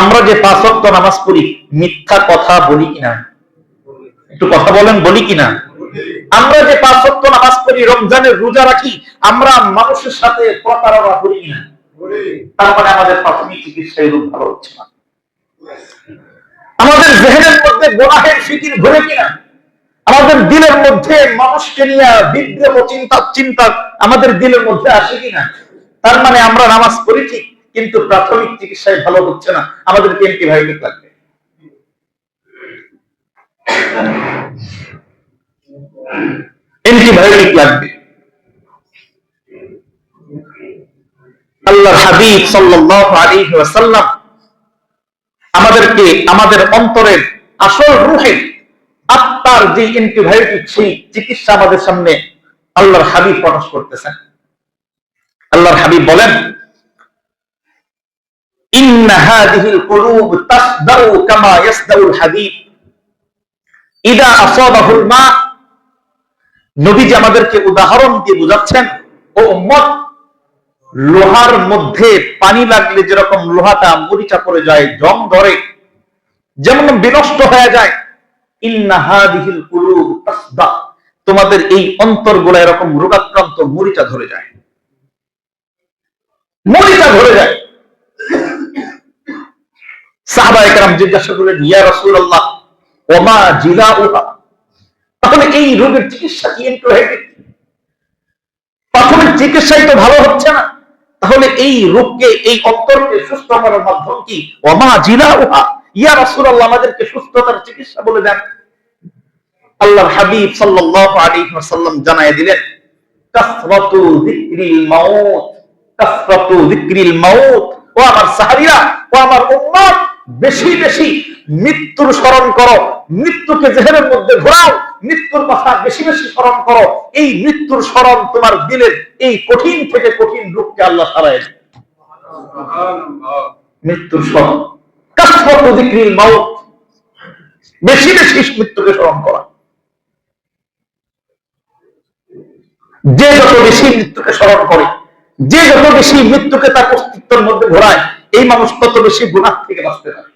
আমরা যে পাঁচ ওয়াক্ত নামাজ পড়ি মিথ্যা কথা বলি কিনা? একটু কথা বলেন বলি কিনা? আমরা যে পাঁচ ওয়াক্ত নামাজ পড়ি রমজানের রোজা রাখি আমরা মানুষের সাথে প্রতারণা করি কিনা? মানে আমাদের প্রাথমিক চিকিৎসা এরূপ ভালো হচ্ছে না। আমাদের জেহেনের মধ্যে গোনাহের ফিকির ঘুরে কিনা? আমাদের দিলের মধ্যে মানুষকে নিয়ে বিদ্রোহ চিন্তা চিন্তা আমাদের দিলের মধ্যে আসে কিনা? তার মানে আমরা নামাজ পড়ি ঠিক কিন্তু প্রাথমিক চিকিৎসায় ভালো হচ্ছে না। আমাদেরকে অ্যান্টিবায়োটিক লাগবে। অ্যান্টিবায়োটিক লাগবে। হাবিব সাল্লাল্লাহু আলাইহি ওয়াসাল্লাম আমাদেরকে আমাদের অন্তরের আসল রূহের আত্মার যে অ্যান্টিবায়োটিক সেই চিকিৎসা আমাদের সামনে আল্লাহর হাবিব প্রকাশ করতেছেন। আল্লাহর হাবিব বলেন إن هذه القلوب تصدع كما يصدع الحديد إذا أصابه الماء নবীজি আমাদেরকে উদাহরণ দিয়ে বুঝাচ্ছেন ও উম্মত লোহার মধ্যে পানি লাগলে যেরকম লোহাটা মরিচা পড়ে যায় জং ধরে যেমন বিনষ্ট হয়ে যায় ইন্নাহাদিহিল কুলুব তাসদা তোমাদের এই অন্তরগুলো এরকম রোগাক্রান্ত মরিচা ধরে যায় মরিচা ধরে যায় তাহলে এই চিকিৎসা রোগকে, এই অন্তরকে সুস্থ করার মাধ্যম কি? ওমা জিলাউহা? ইয়া আমাদেরকে সুস্থতার চিকিৎসা বলে দেন। আল্লাহ হাবিব ওয়াসাল্লাম জানায় দিলেন, কাসরাতু ও আমার সাহাবীরা, ও আমার উম্মত বেশি বেশি মৃত্যুর স্মরণ করো। মৃত্যুকে জেহেনের মধ্যে ঘোরাও। মৃত্যুর কথা বেশি বেশি স্মরণ করো। এই মৃত্যুর স্মরণ তোমার দিলের এই কঠিন থেকে কঠিন রূপকে আল্লাহ সারায় মৃত্যুর স্মরণ। মাউত। বেশি বেশি মৃত্যুকে স্মরণ করা। যে যত বেশি মৃত্যুকে স্মরণ করে, যে যত বেশি মৃত্যুকে তার অস্তিত্বের মধ্যে ঘোরায় এই মানুষ কত বেশি গুণার থেকে বাঁচতে পারে।